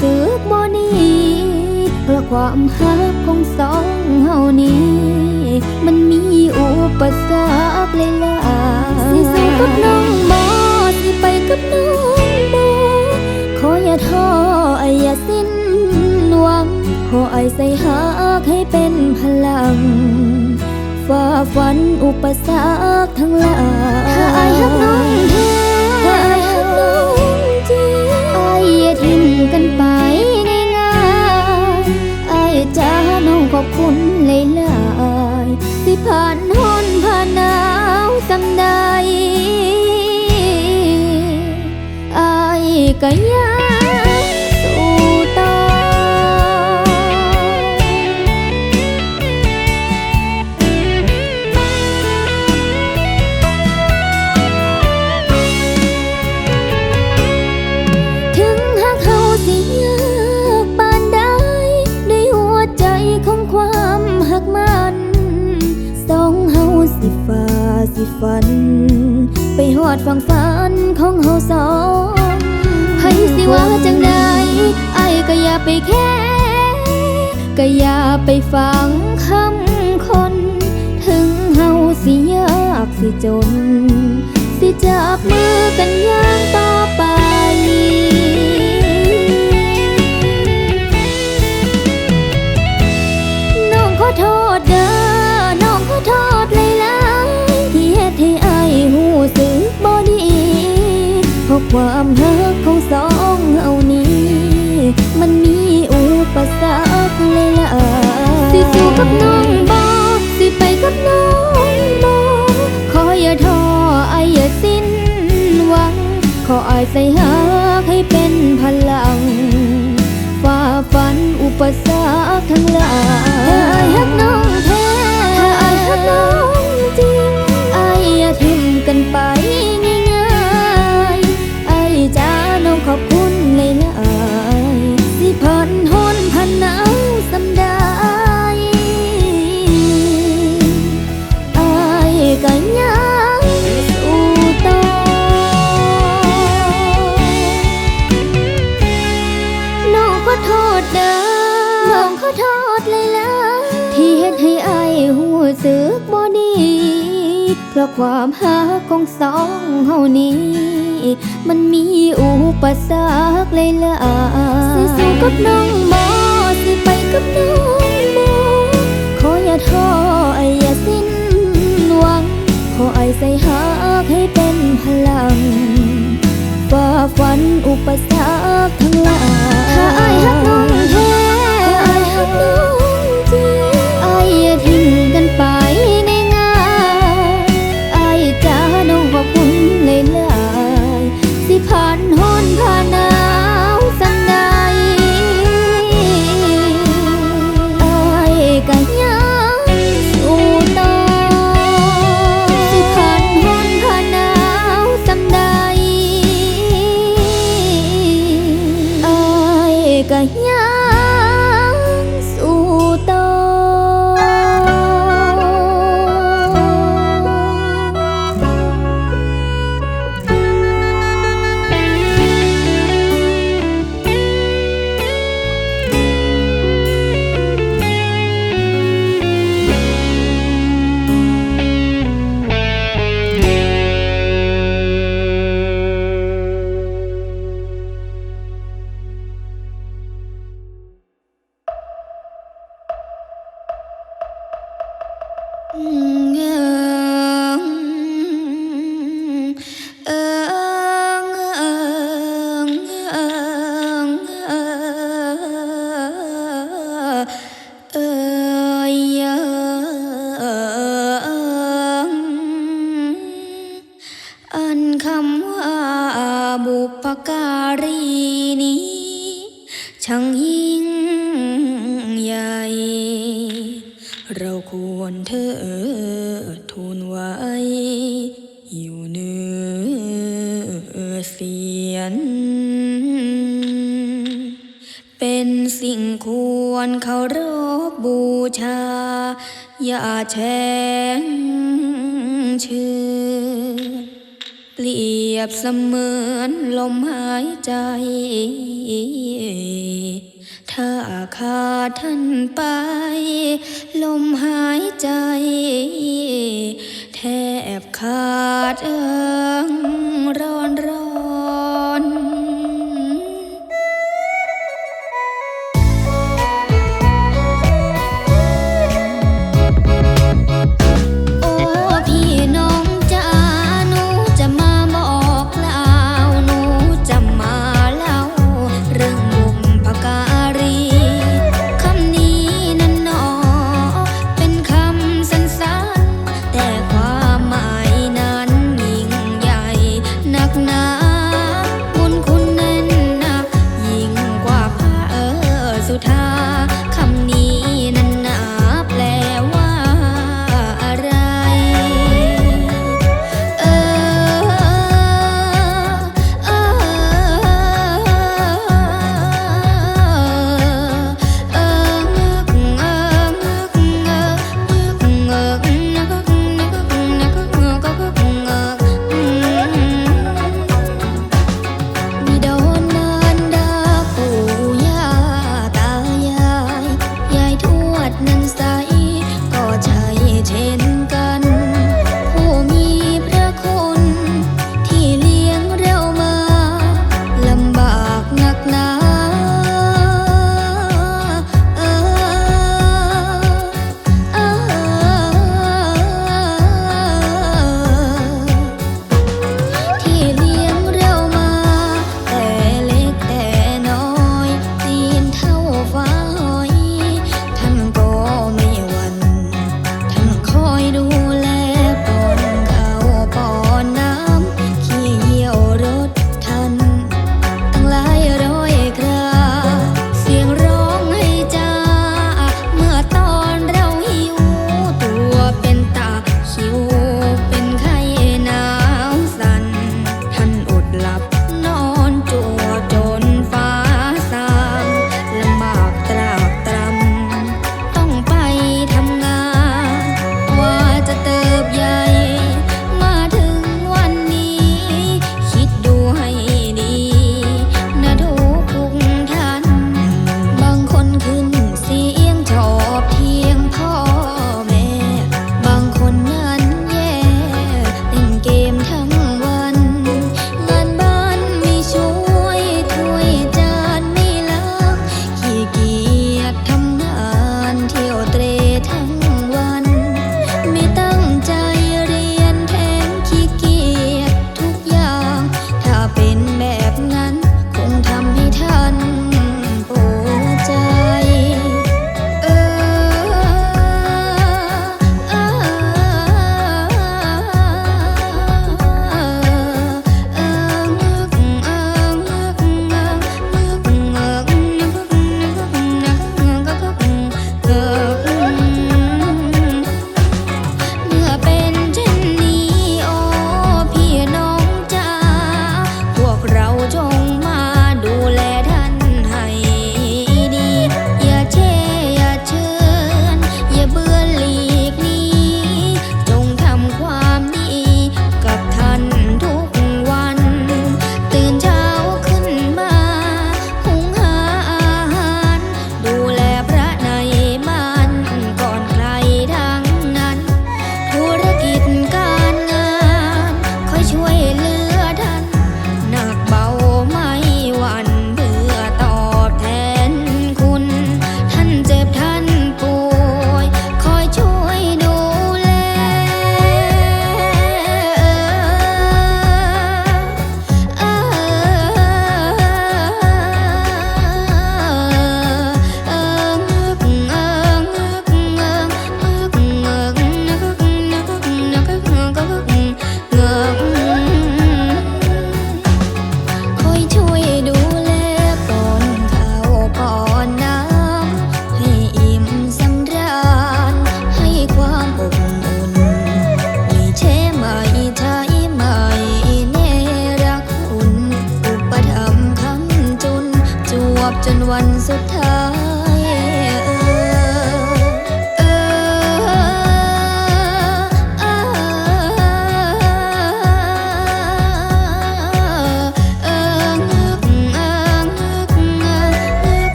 สึกบ่ดีเพราะความรักของสองเฮานี้ มันมีอุปสรรคหลายๆสิสู้กับน้องบ่สิไปกับน้องบ่ขออย่าท้ออย่าสิ้นหวังขอไอายใส่หักให้เป็นพลังฝ่าฟันอุปสรรคทั้งหลายถ้าไอายหักน้องแท้ถ้าไอายหักน้องจริงไอายอย่าทิ้ง กันไปง่ายๆไอายจ้าน้องขอบคุณหลายๆที่ผ่านห้นผ่านหนาวสำใดไอายก็ยัง ว่าจังใดไอ้ก็อย่าไปแค่ก็อย่าไปฟังคำคน ถึงเฮาสิยากสิจน สิจับมือกันย่างต่อไปน้องขอโทษเด้อน้องขอโทษเลยล่ะที่เฮ็ดให้ไอายหูสึกบ่ดีเพราะความรักของสอง เลยล่ะสิสู้กับน้องบ่สิไปกับน้องบ่ขออย่าท้ออายอย่าสิ้นหวัง ขออายใส่หักให้เป็นพลังฝ่าฟันอุปสรรคทั้งหลายถ้าอายฮักน้องแท้ถ้าอายฮักน้อง ราะความหักของสองเฮานี้ มันมีอุปสรรคเลยล่ะสิสู้กับน้องบ่สิไปกับน้องบ่ขออย่าท้ออย่าสิ้นหวัง ขอไอายใส่หักให้เป็นพลังฝ่าฟันอุปสรรคทั้งหลายถ้าอายฮักน้องแท้ถ้าอายฮักน้อง อัา อย่าแช่งชื่อเปรียบเสมือนลมหายใจ ถ้าขาดท่านไป ลมหายใจ แทบขาดเอิงร้อนร้